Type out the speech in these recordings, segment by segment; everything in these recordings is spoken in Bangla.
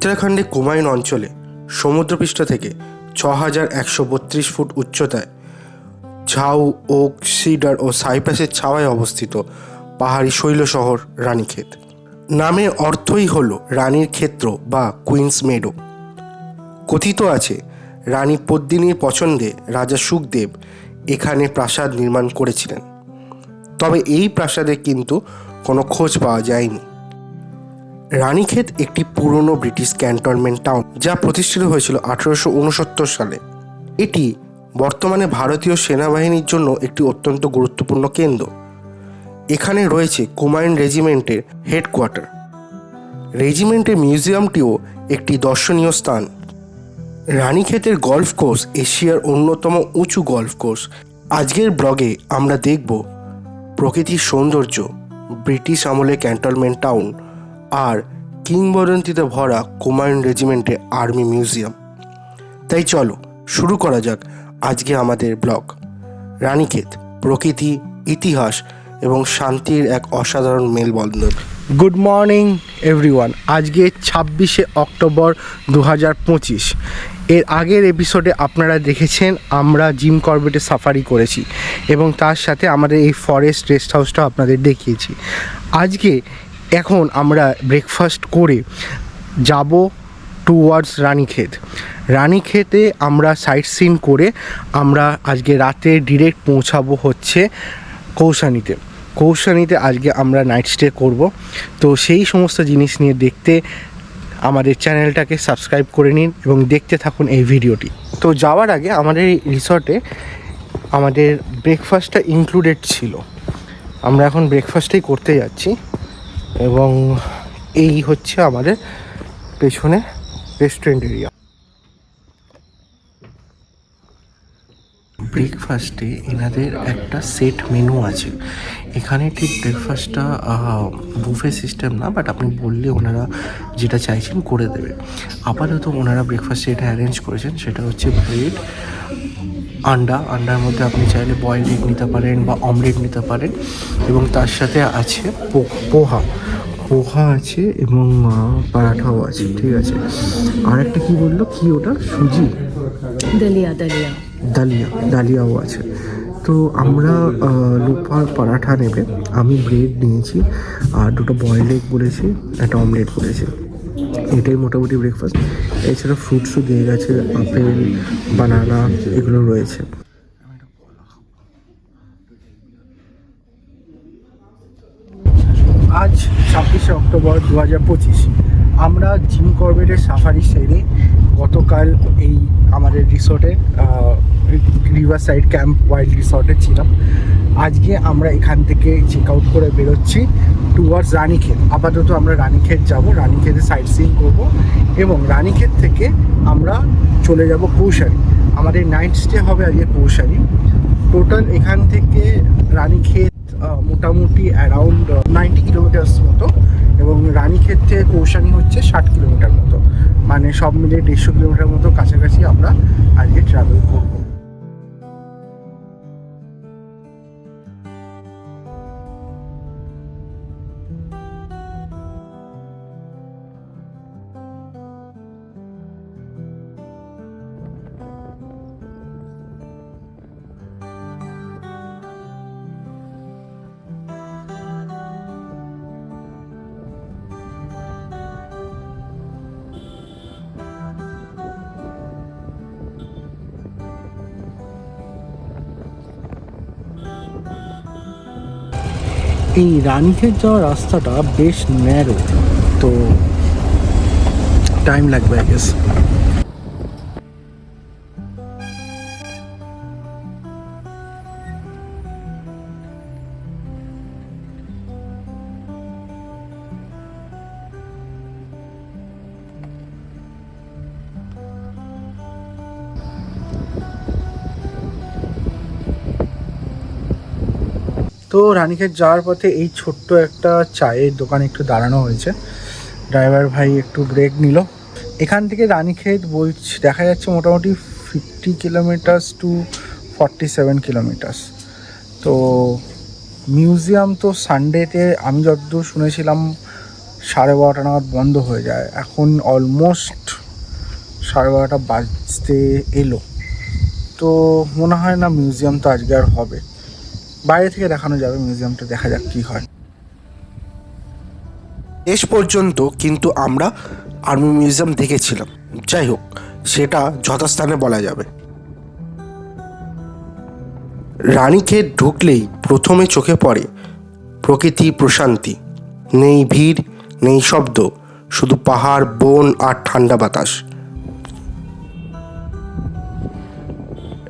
উত্তরাখণ্ডে কুমায়ুন অঞ্চলে সমুদ্রপৃষ্ঠ থেকে ছ হাজার একশো বত্রিশ ফুট উচ্চতায় ঝাউ, ওক, সিডার ও সাইপ্রাসের ছাওয়ায় অবস্থিত পাহাড়ি শৈল শহর রানীক্ষেত। নামের অর্থই হল রানীর ক্ষেত্র বা কুইন্স মেডো। কথিত আছে, রানী পদ্মিনীর পছন্দে রাজা সুখদেব এখানে প্রাসাদ নির্মাণ করেছিলেন। তবে এই প্রাসাদে কিন্তু কোনো খোঁজ পাওয়া যায়নি। রানীক্ষেত একটি পুরনো ব্রিটিশ ক্যান্টনমেন্ট টাউন যা প্রতিষ্ঠিত হয়েছিল আঠারোশো সালে। এটি বর্তমানে ভারতীয় সেনাবাহিনীর জন্য একটি অত্যন্ত গুরুত্বপূর্ণ কেন্দ্র। এখানে রয়েছে কুমায়ুন রেজিমেন্টের হেডকোয়ার্টার। রেজিমেন্টের মিউজিয়ামটিও একটি দর্শনীয় স্থান। রানীক্ষেতের গল্ফ কোর্স এশিয়ার অন্যতম উঁচু গল্ফ কোর্স। আজকের ব্লগে আমরা দেখব প্রকৃতির সৌন্দর্য, ব্রিটিশ আমলে ক্যান্টনমেন্ট টাউন। আর কিংবদন্তিতে ভরা কুমায়ুন রেজিমেন্টের আর্মি মিউজিয়াম। তাই চলো, শুরু করা যাক আজকে আমাদের ব্লগ। রানীক্ষেত, প্রকৃতি, ইতিহাস এবং শান্তির এক অসাধারণ মেলবন্ধন। গুড মর্নিং এভরিওয়ান আজকে ছাব্বিশে অক্টোবর দু পঁচিশ। এর আগের এপিসোডে আপনারা দেখেছেন, আমরা জিম করবেটে সাফারি করেছি এবং তার সাথে আমাদের এই ফরেস্ট রেস্ট হাউসটা আপনাদের দেখিয়েছি। আজকে এখন আমরা ব্রেকফাস্ট করে যাব টুয়ার্ডস রানীক্ষেত। রানীক্ষেতে আমরা সাইট সিন করে আমরা আজকে রাতে ডিরেক্ট পৌঁছাবো হচ্ছে কৌশানীতে। কৌশানীতে আজকে আমরা নাইট স্টে করব। তো সেই সমস্ত জিনিস নিয়ে দেখতে আমাদের চ্যানেলটাকে সাবস্ক্রাইব করে নিন এবং দেখতে থাকুন এই ভিডিওটি। তো যাওয়ার আগে আমাদের এই রিসর্টে আমাদের ব্রেকফাস্টটা ইনক্লুডেড ছিল। আমরা এখন ব্রেকফাস্টই করতে যাচ্ছি। এবং এই হচ্ছে আমাদের পেছনে রেস্টুরেন্ট এরিয়া ব্রেকফাস্টে এনাদের একটা সেট মেনু আছে। এখানে ঠিক ব্রেকফাস্টটা বুফে সিস্টেম না বাট আপনি বললে ওনারা যেটা চাইছেন করে দেবে। আপাতত ওনারা ব্রেকফাস্টে এটা অ্যারেঞ্জ করেছেন, সেটা হচ্ছে ব্রেড আন্ডা। আন্ডার মধ্যে আপনি চাইলে বয়েল এগ নিতে পারেন বা অমলেট নিতে পারেন। এবং তার সাথে আছে পোহা। পোহা আছে এবং পরাঠাও আছে ঠিক আছে? আর একটা কী বলল? কি ওটা? সুজি? দালিয়া দালিয়া দালিয়া দালিয়াও আছে। তো আমরা লোপার পরাঠা নেবে। আমি ব্রেড নিয়েছি আর দুটো বয়েল এগ বলেছি একটা অমলেট করেছি এটাই মোটামুটি ব্রেকফাস্ট এছাড়া ফ্রুটসও দিয়ে গেছে আপেল বানানা এগুলো রয়েছে। অক্টোবর দু হাজার পঁচিশ। আমরা জিম করবেটের সাফারি সেরে গতকাল এই আমাদের রিসোর্টে রিভার সাইড ক্যাম্প ওয়াইল্ড রিসর্টে ছিলাম। আজকে আমরা এখান থেকে চেক আউট করে বেরোচ্ছি টুয়ার্ডস রানীক্ষেত। আপাতত আমরা রানীক্ষেত যাব রানীক্ষেতে সাইট সিইং করব এবং রানীক্ষেত থেকে আমরা চলে যাব কৌশালী আমাদের নাইট স্টে হবে আজকে কৌশালী টোটাল এখান থেকে রানীক্ষেত মোটামুটি অ্যারাউন্ড নাইনটি কিলোমিটার্স মতো এবং রানীক্ষেত থেকে কৌশানি হচ্ছে ষাট কিলোমিটার মতো। মানে সব মিলিয়ে দেড়শো কিলোমিটার মতো কাছাকাছি আমরা আজকে ট্রাভেল করব। এই রানীক্ষেত যাওয়ার রাস্তাটা বেশ ন্যারো তো টাইম লাগবে আই গেস রানীক্ষেত যাওয়ার পথে এই ছোট্ট একটা চায়ের দোকানে একটু দাঁড়ানো হয়েছে। ড্রাইভার ভাই একটু ব্রেক নিল। এখান থেকে রানীক্ষেত বলছি, দেখা যাচ্ছে মোটামুটি fifty kilometres to forty seven kilometres তো মিউজিয়াম তো সানডেতে আমি যতদূর শুনেছিলাম, সাড়ে বারোটা নাগাদ বন্ধ হয়ে যায়। এখন অলমোস্ট সাড়ে বারোটা বাজতে এলো। তো মনে হয় না মিউজিয়াম তো আজকে আর হবে। বাইরে থেকে দেখানো যাবে মিউজিয়ামটা, দেখা যাক কী হয়। শেষ পর্যন্ত কিন্তু আমরা আর্মি মিউজিয়াম দেখেছিলাম। যাই হোক, সেটা যথাস্থানে বলা যাবে। রানীক্ষেত ঢুকলেই প্রথমে চোখে পড়ে প্রকৃতি প্রশান্তি। নেই ভিড়, নেই শব্দ, শুধু পাহাড়, বন আর ঠান্ডা বাতাস।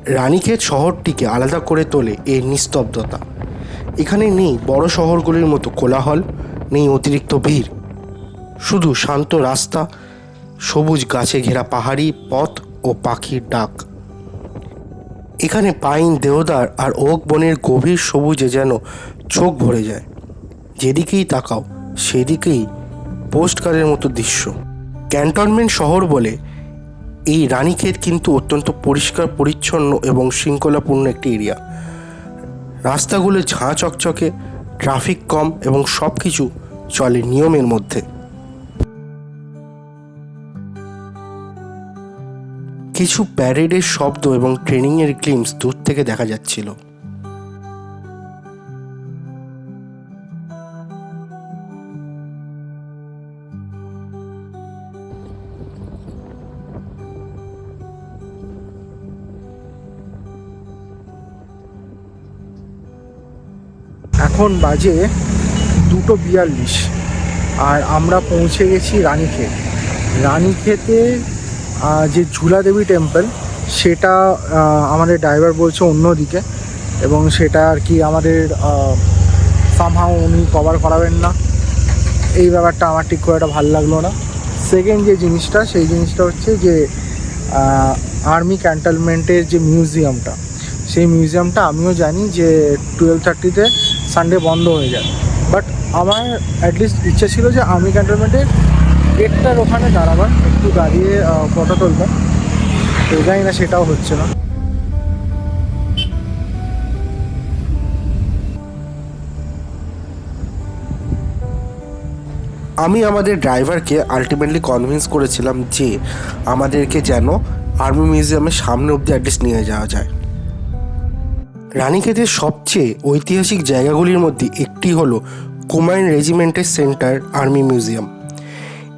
রানীক্ষেত শহরটিকে আলাদা করে তোলে এর নিস্তব্ধতা। এখানে নেই বড় শহরগুলির মতো কোলাহল, নেই অতিরিক্ত ভিড়। শুধু শান্ত রাস্তা, সবুজ গাছে ঘেরা পাহাড়ি পথ ও পাখির ডাক। এখানে পাইন দেওদার আর ওক বনের গভীর সবুজে যেন চোখ ভরে যায়। যেদিকেই তাকাও, সেদিকেই পোস্টকারের মতো দৃশ্য। ক্যান্টনমেন্ট শহর বলে এই রানীক্ষেত কিন্তু অত্যন্ত পরিষ্কার, পরিচ্ছন্ন এবং শৃঙ্খলাপূর্ণ একটি এরিয়া রাস্তাগুলো ঝাঁ চকচকে ট্রাফিক কম এবং সব কিছু চলে নিয়মের মধ্যে। কিছু প্যারেডের শব্দ এবং ট্রেনিংয়ের গ্লিমস দূর থেকে দেখা যাচ্ছিল। এখন বাজে দুটো বিয়াল্লিশ। আর আমরা পৌঁছে গেছি রানীক্ষেত। রানীক্ষেতে যে ঝুলা দেবী টেম্পল সেটা আমাদের ড্রাইভার বলছে অন্যদিকে এবং সেটা আর কি আমাদের সামহাও উনি কভার করাবেন না। এই ব্যাপারটা আমার ঠিক করে একটা ভালো লাগল না। সেকেন্ড যে জিনিসটা, সেই জিনিসটা হচ্ছে যে আর্মি ক্যান্টনমেন্টের যে মিউজিয়ামটা সেই মিউজিয়ামটা আমিও জানি যে টুয়েলভ থার্টিতে সানডে বন্ধ হয়ে যায়। বাট আমার অ্যাটলিস্ট ইচ্ছা ছিল যে আর্মি ক্যান্টনমেন্টের গেটটার ওখানে দাঁড়াবার, একটু দাঁড়িয়ে ফটো তুলবার। তো জানি না সেটাও হচ্ছে না। আমি আমাদের ড্রাইভারকে আলটিমেটলি কনভিন্স করেছিলাম যে আমাদেরকে যেন আর্মি মিউজিয়ামের সামনে অবধি অ্যাটলিস্ট নিয়ে যাওয়া যায়। রানীক্ষেতের সবচেয়ে ঐতিহাসিক জায়গাগুলির মধ্যে একটি হলো কুমাইন রেজিমেন্টের সেন্টার আর্মি মিউজিয়াম।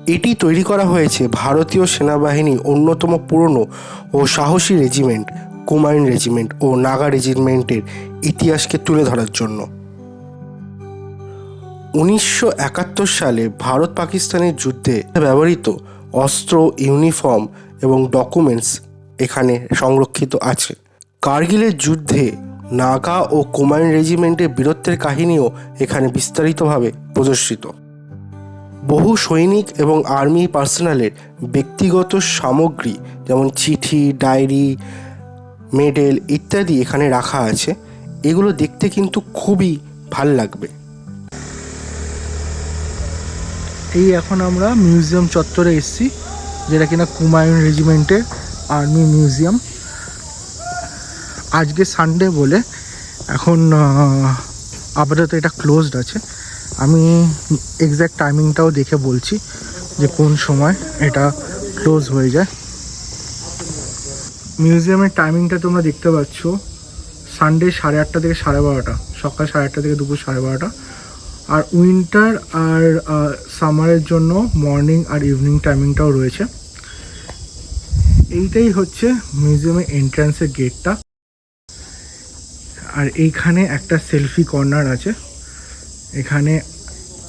এটি তৈরি করা হয়েছে ভারতীয় সেনাবাহিনী অন্যতম পুরনো ও সাহসী রেজিমেন্ট কুমাইন রেজিমেন্ট ও নাগা রেজিমেন্টের ইতিহাসকে তুলে ধরার জন্য। উনিশশো একাত্তর সালে ভারত পাকিস্তানের যুদ্ধে ব্যবহৃত অস্ত্র, ইউনিফর্ম এবং ডকুমেন্টস এখানে সংরক্ষিত আছে। কার্গিলের যুদ্ধে নাগা ও কুমাইন রেজিমেন্টের বীরত্বের কাহিনীও এখানে বিস্তারিতভাবে প্রদর্শিত। বহু সৈনিক এবং আর্মি পার্সোনালের ব্যক্তিগত সামগ্রী যেমন চিঠি, ডায়েরি, মেডেল ইত্যাদি এখানে রাখা আছে। এগুলো দেখতে কিন্তু খুবই ভালো লাগবে। এই এখন আমরা মিউজিয়াম চত্বরে এসেছি, যেটা কিনা কুমায়ুন রেজিমেন্টের আর্মি মিউজিয়াম। আজকে সানডে বলে এখন আপাতত এটা ক্লোজড আছে। আমি এক্স্যাক্ট টাইমিংটাও দেখে বলছি যে কোন সময় এটা ক্লোজ হয়ে যায়। মিউজিয়ামের টাইমিংটা তোমরা দেখতে পাচ্ছ সানডে সাড়ে আটটা থেকে সাড়ে বারোটা, সকাল সাড়ে আটটা থেকে দুপুর সাড়ে বারোটা। আর উইন্টার আর সামারের জন্য মর্নিং আর ইভিনিং টাইমিংটাও রয়েছে। এইটাই হচ্ছে মিউজিয়ামের এন্ট্রান্সের গেটটা আর এইখানে একটা সেলফি কর্নার আছে। এখানে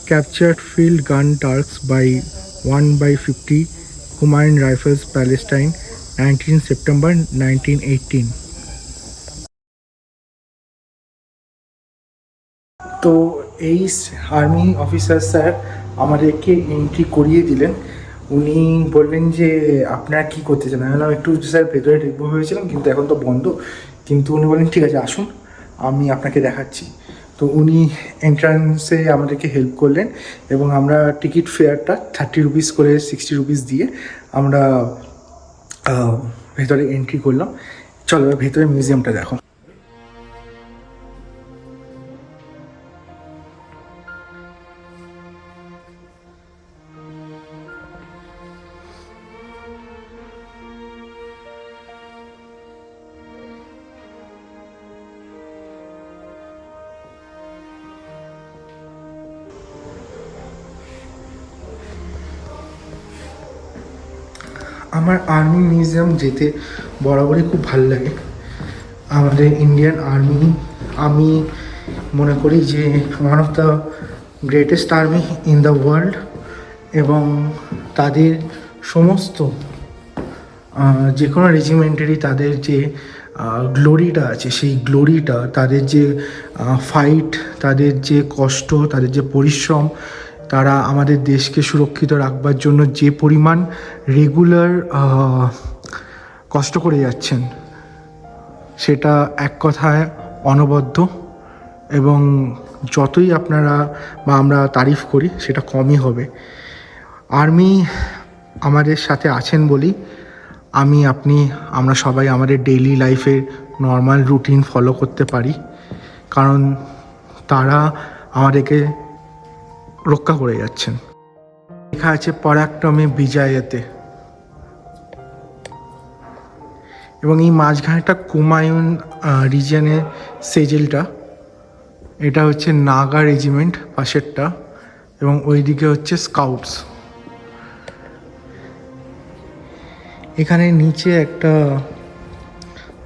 captured field gun Turks by one by fifty Kumaon rifles Palestine nineteen September nineteen eighteen তো এই আর্মি অফিসার স্যার আমাদেরকে এন্ট্রি করিয়ে দিলেন। উনি বললেন যে, আপনারা কী করতে চান? আমি একটু স্যার ভেতরে দেখব ভেবেছিলাম, কিন্তু এখন তো বন্ধ। কিন্তু উনি বললেন, ঠিক আছে, আসুন। আমি আপনাকে দেখাচ্ছি। তো উনি এন্ট্রান্সে আমাদেরকে হেল্প করলেন এবং আমরা টিকিট ফেয়ারটা থার্টি রুপিস করে সিক্সটি রুপিস দিয়ে আমরা ভেতরে এন্ট্রি করলাম। চলো ভেতরে মিউজিয়ামটা দেখো। আর্মি মিউজিয়াম যেতে বরাবরই খুব ভালো লাগে। আমাদের ইন্ডিয়ান আর্মি আমি মনে করি যে one of the greatest army in the world এবং তাদের সমস্ত যে কোনো রেজিমেন্টেরই তাদের যে গ্লোরিটা আছে, সেই গ্লোরিটা তাদের যে ফাইট তাদের যে কষ্ট, তাদের যে পরিশ্রম তারা আমাদের দেশকে সুরক্ষিত রাখবার জন্য যে পরিমাণ রেগুলার কষ্ট করে যাচ্ছেন, সেটা এক কথায় অনবদ্য এবং যতই আপনারা বা আমরা তারিফ করি, সেটা কমই হবে। আর্মি আমাদের সাথে আছেন বলেই আমি, আপনি, আমরা সবাই আমাদের ডেইলি লাইফের নর্মাল রুটিন ফলো করতে পারি। কারণ তারা আমাদেরকে রক্ষা করে যাচ্ছেন। লেখা আছে পরাক্রমে বিজয়াতে। এবং এই মাঝখানেটা কুমায়ুন রিজিয়নের সেজেলটা, এটা হচ্ছে নাগা রেজিমেন্ট পাশেরটা এবং ওইদিকে হচ্ছে স্কাউটস। এখানে নিচে একটা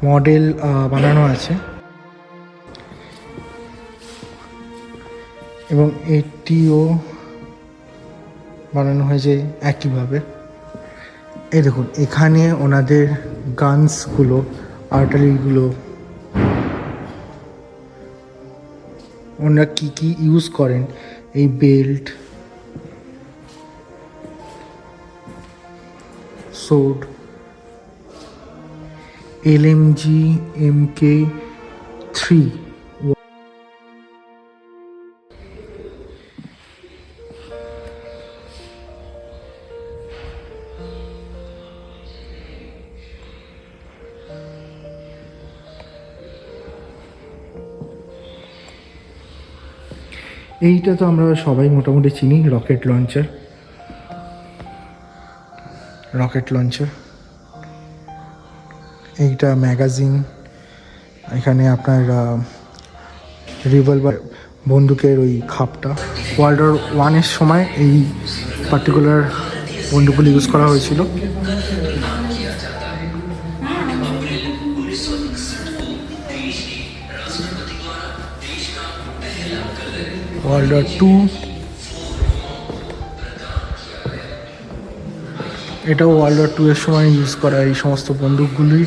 মডেল বানানো আছে। এবং এটিও বানানো হয়েছে একইভাবে। এই দেখুন, এখানে ওনাদের গানসগুলো আর্টারিগুলো ওনারা কী কী ইউজ করেন? এই belt sword LMG MK three এইটা তো আমরা সবাই মোটামুটি চিনি, রকেট লঞ্চার। Rocket launcher. এইটা ম্যাগাজিন। এখানে আপনার রিভলভার বন্দুকের ওই খাপটা। ওয়ার্ল্ড ওয়ার ওয়ানের সময় এই পার্টিকুলার বন্দুকগুলো ইউজ করা হয়েছিল। ওয়ার্ল্ড ওয়ার টু এটাও ওয়ার্ল্ড ওয়ার টু এর সময় ইউজ করা এই সমস্ত বন্দুকগুলি।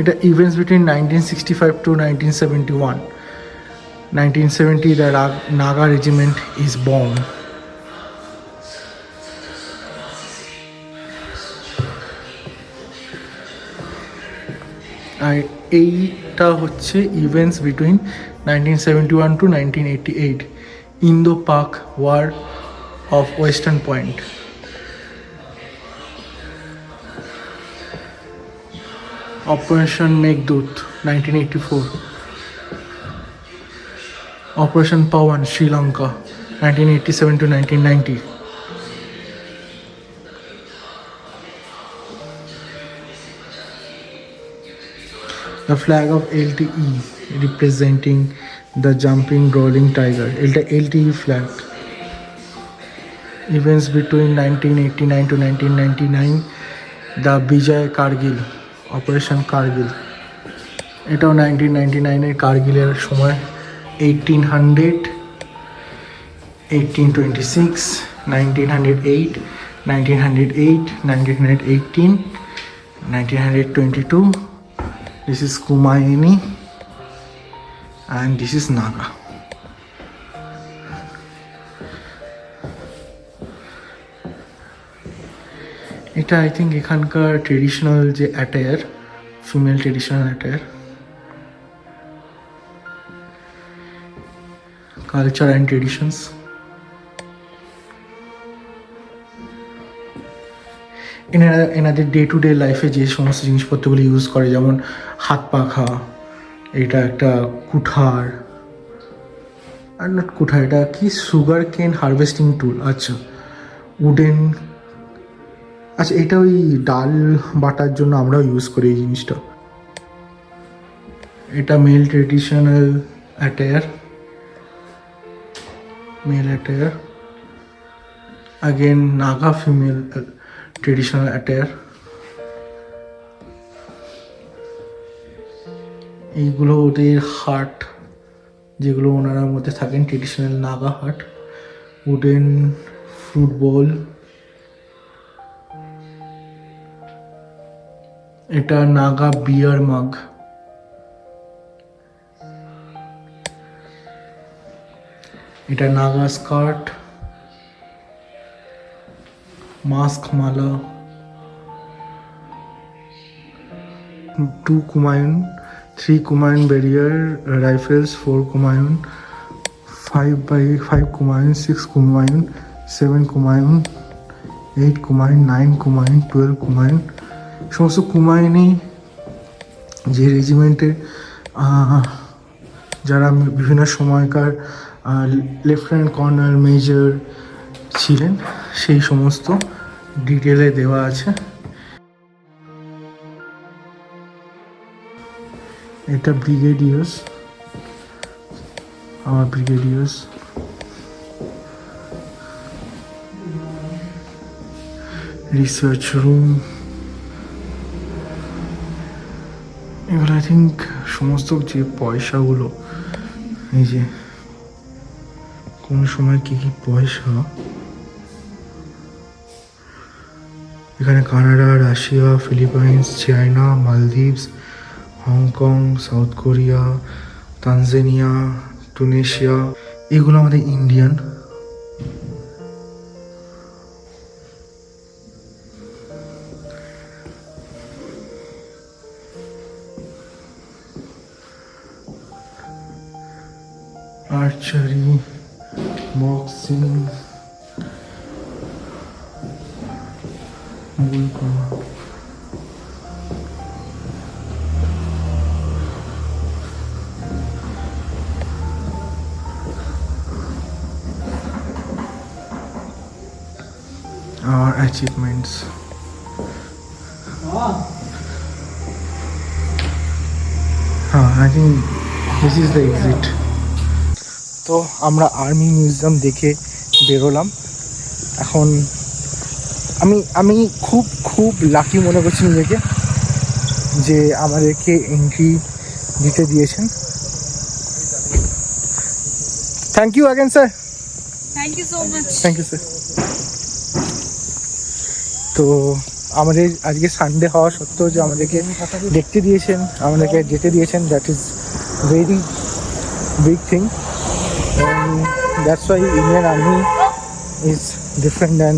এটা events between nineteen sixty five to nineteen seventy one nineteen seventy the Naga regiment is born আর এইটা হচ্ছে events between nineteen seventy one to nineteen eighty eight Pak war of western point operation Meghdoot nineteen eighty four operation Pawan Sri Lanka nineteen eighty seven to nineteen ninety the flag of LTE representing the jumping rolling tiger. LTE flag. Events between 1989 to 1999, the Vijay Kargil, Operation Kargil. এটাও নাইনটিন নাইনটি নাইনের কার্গিলের সময় eighteen hundred eighteen twenty six nineteen hundred eight nineteen hundred eight nineteen hundred eighteen nineteen hundred twenty two This is Kumayeni and this is Naga. এটা আই থিঙ্ক এখানকার ট্রেডিশনাল যে attire female traditional attire culture and traditions এনারা এনাদের ডে টু ডে লাইফে যে সমস্ত জিনিসপত্রগুলো ইউজ করে, যেমন হাত পাখা, এটা একটা কুঠার, আর নট কুঠার, এটা কি সুগার কেন হারভেস্টিং টুল আচ্ছা উডেন আচ্ছা এটা ওই ডাল বাটার জন্য আমরাও ইউজ করি এই জিনিসটা। এটা male traditional attire male attire again Naga female traditional attire এইগুলো ওদের হাট যেগুলো ওনারা মধ্যে থাকেন ট্রেডিশনাল নাগা হাট উডেন ফুটবল এটা নাগা বিয়ার মাগ এটা Naga skirt mask, Mala two Kumaon three Kumaon barrier rifles four Kumaon five by five Kumaon six Kumaon seven Kumaon eight Kumaon nine Kumaon twelve Kumaon সমস্ত কুমায়ুনই যে রেজিমেন্টের যারা বিভিন্ন সময়কার লেফটেন্যান্ট কর্নাল মেজর ছিলেন সেই সমস্ত ডিটেলে দেওয়া আছে। এটা ব্রিগেডিয়ার্স। আমার ব্রিগেডিয়ার্স। Research room. এগুলো আই থিঙ্ক সমস্ত যে পয়সাগুলো, এই যে কোন সময় কি কি পয়সা এখানে Canada Russia Philippines China Maldives Hong Kong South Korea Tanzania Tunisia এগুলো আমাদের ইন্ডিয়ান। archery, our achievements. হ্যাঁ I think this is the exit তো আমরা আর্মি মিউজিয়াম দেখে বেরোলাম। এখন আমি আমি খুব খুব লাকি মনে করছি নিজেকে যে আমাদেরকে এন্ট্রি দিতে দিয়েছেন। Thank you again sir Thank you so much. Thank you sir তো আমাদের আজকে সানডে হওয়া সত্ত্বেও যে আমাদেরকে দেখতে দিয়েছেন, আমাদেরকে যেতে দিয়েছেন that is very big thing that's why Indian army is different than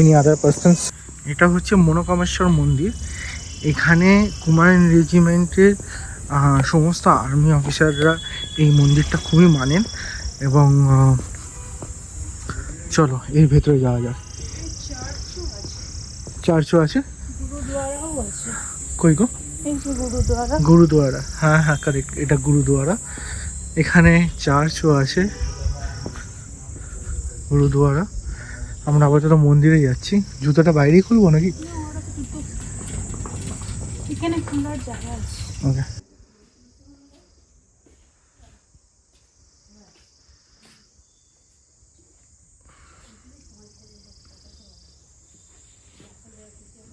any other persons এটা হচ্ছে মনোকামেশ্বর মন্দির। এখানে কুমায়ুন রেজিমেন্টের সমস্ত আর্মি অফিসাররা এই মন্দিরটা খুবই মানেন। এবং চলো, এর ভেতরে যাওয়া যাক। চার্চও আছে? কই গো? গুরুদুয়ারা। হ্যাঁ হ্যাঁ কারেক্ট এটা গুরুদুয়ারা। এখানে চার্চও আছে। গুরুদুয়ারা। আমরা আপাতত মন্দিরে যাচ্ছি। জুতোটা বাইরেই খুলবো নাকি? এখানে খোলার জায়গা আছে। ওকে।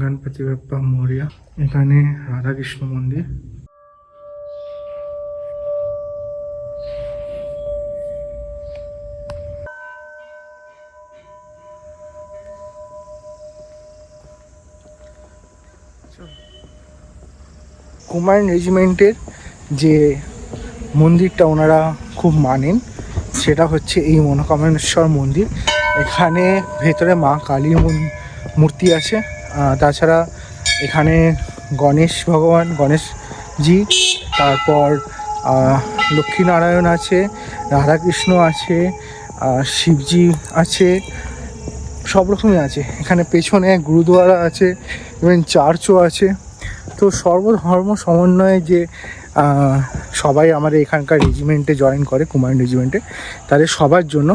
গণপতি বাপ্পা মৌরিয়া, এখানে রাধাকৃষ্ণ মন্দির। কুমায়ুন রেজিমেন্টের যে মন্দিরটা ওনারা খুব মানেন, সেটা হচ্ছে এই মনোকামেশ্বর মন্দির। এখানে ভেতরে মা কালীর মূর্তি আছে। তাছাড়া এখানে গণেশ ভগবান, গণেশজি, তারপর লক্ষ্মীনারায়ণ আছে, রাধাকৃষ্ণ আছে শিবজি আছে, সব রকমই আছে। এখানে পেছনে গুরুদুয়ারা আছে ইভেন চার্চও আছে। তো সর্বধর্ম সমন্বয়ে যে সবাই আমাদের এখানকার রেজিমেন্টে জয়েন করে কুমায়ুন রেজিমেন্টে তাদের সবার জন্য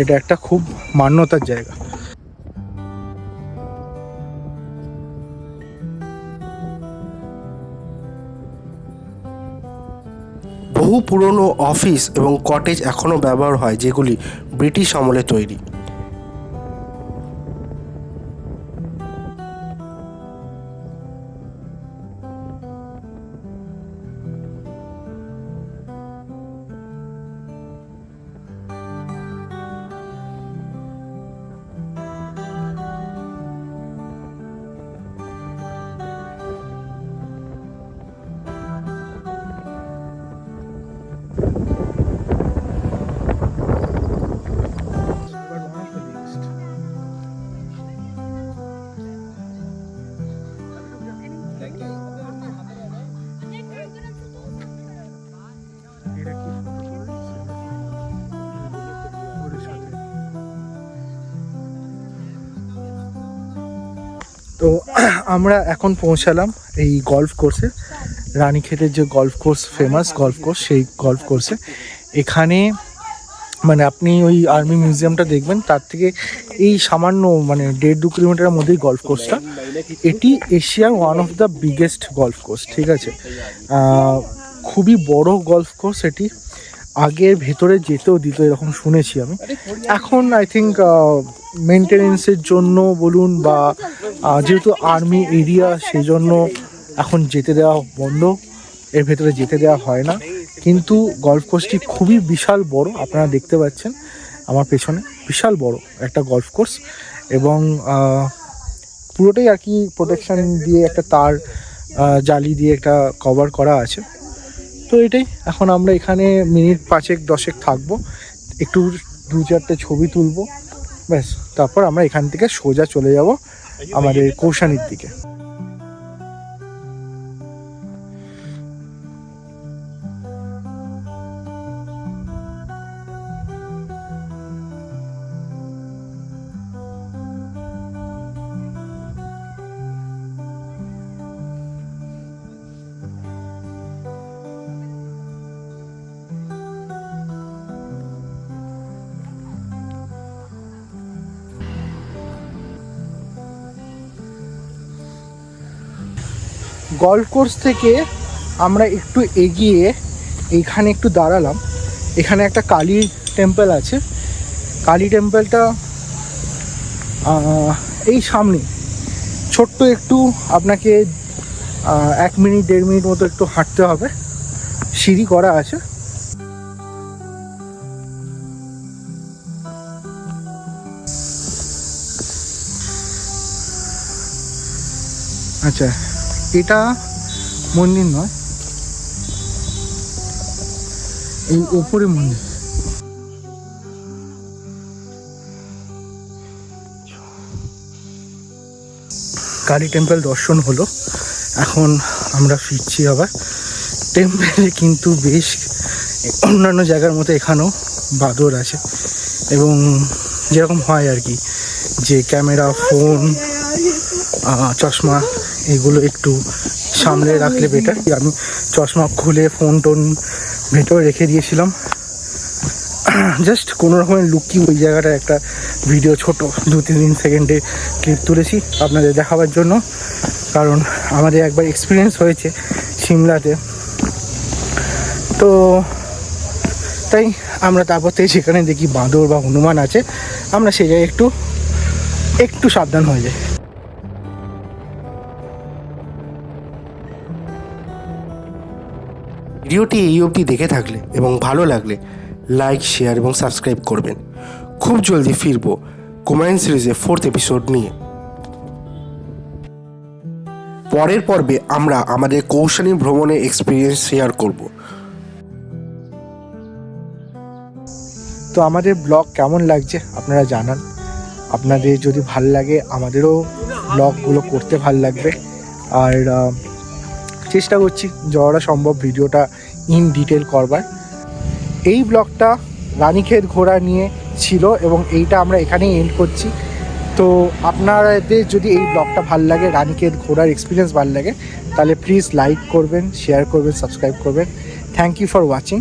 এটা একটা খুব মান্যতার জায়গা। বহু পুরনো অফিস এবং কটেজ এখনও ব্যবহার হয় যেগুলি ব্রিটিশ আমলে তৈরি। তো আমরা এখন পৌঁছালাম এই গলফ কোর্সে রানীক্ষেতের যে golf course famous golf course সেই গলফ কোর্সে এখানে মানে আপনি ওই আর্মি মিউজিয়ামটা দেখবেন, তার থেকে এই সামান্য মানে দেড় দু কিলোমিটারের মধ্যেই গলফ কোর্সটা এটি এশিয়ার one of the biggest golf course ঠিক আছে? খুবই বড় গলফ কোর্স এটি। আগে ভেতরে যেতেও দিত, এরকম শুনেছি আমি। এখন আই থিঙ্ক মেনটেনেন্সের জন্য বলুন বা যেহেতু আর্মি এরিয়া সেই জন্য এখন যেতে দেওয়া বন্ধ। এর ভেতরে যেতে দেওয়া হয় না। কিন্তু গলফ কোর্সটি খুবই বিশাল বড়, আপনারা দেখতে পাচ্ছেন আমার পেছনে। বিশাল বড় একটা গলফ কোর্স এবং পুরোটাই আর কি প্রোটেকশন দিয়ে একটা তার জালি দিয়ে একটা কভার করা আছে। তো এটাই। এখন আমরা এখানে মিনিট পাঁচেক দশেক থাকব। একটু দু চারটে ছবি তুলবো। ব্যাস তারপর আমরা এখান থেকে সোজা চলে যাব আমাদের কৌশানির দিকে। গল্ফ কোর্স থেকে আমরা একটু এগিয়ে এইখানে একটু দাঁড়ালাম। এখানে একটা কালী টেম্পল আছে। কালী টেম্পলটা এই সামনে ছোট্ট একটু আপনাকে এক মিনিট, দেড় মিনিট মতো একটু হাঁটতে হবে। সিঁড়ি করা আছে। আচ্ছা। এটা মন্দির নয়। এই ওপরে মন্দির। কালী টেম্পল দর্শন হলো। এখন আমরা ফিরছি আবার। টেম্পলে কিন্তু বেশ অন্যান্য জায়গার মতো এখানেও বাদর আছে। এবং যেরকম হয় আর কি, যে ক্যামেরা, ফোন চশমা এগুলো একটু সামলে রাখলে বেটার আমি চশমা খুলে ফোন টোন ভেতরে রেখে দিয়েছিলাম। জাস্ট কোনো রকমের লুকি ওই জায়গাটা একটা ভিডিও ছোট, দু, তিন তিন সেকেন্ডে ক্লিপ তুলেছি আপনাদের দেখাবার জন্য। কারণ আমাদের একবার এক্সপিরিয়েন্স হয়েছে সিমলাতে। তো তাই আমরা তারপর থেকে সেখানে দেখি বাঁদর বা হনুমান আছে। আমরা সেই জায়গায় একটু একটু সাবধান হয়ে যাই। ভিডিওটি এই অবধি দেখে থাকলে এবং ভালো লাগলে লাইক, শেয়ার এবং সাবস্ক্রাইব করবেন। খুব জলদি ফিরবো কুমায়ুন সিরিজের ফোর্থ এপিসোড নিয়ে। পরের পর্বে আমরা আমাদের কৌশলী ভ্রমণের এক্সপিরিয়েন্স শেয়ার করব। তো আমাদের ব্লগ কেমন লাগছে আপনারা জানান। আপনাদের যদি ভালো লাগে আমাদেরও ব্লগগুলো করতে ভালো লাগবে। আর চেষ্টা করছি, যতটা সম্ভব ভিডিওটা ইন ডিটেল করবার। এই ব্লগটা রানীক্ষেত ঘোরা নিয়ে ছিল এবং এইটা আমরা এখানেই এন্ড করছি। তো আপনাদের যদি এই ব্লগটা ভালো লাগে, রানীক্ষেত ঘোরার এক্সপিরিয়েন্স ভালো লাগে, তাহলে প্লিজ লাইক করবেন শেয়ার করবেন সাবস্ক্রাইব করবেন। Thank you for watching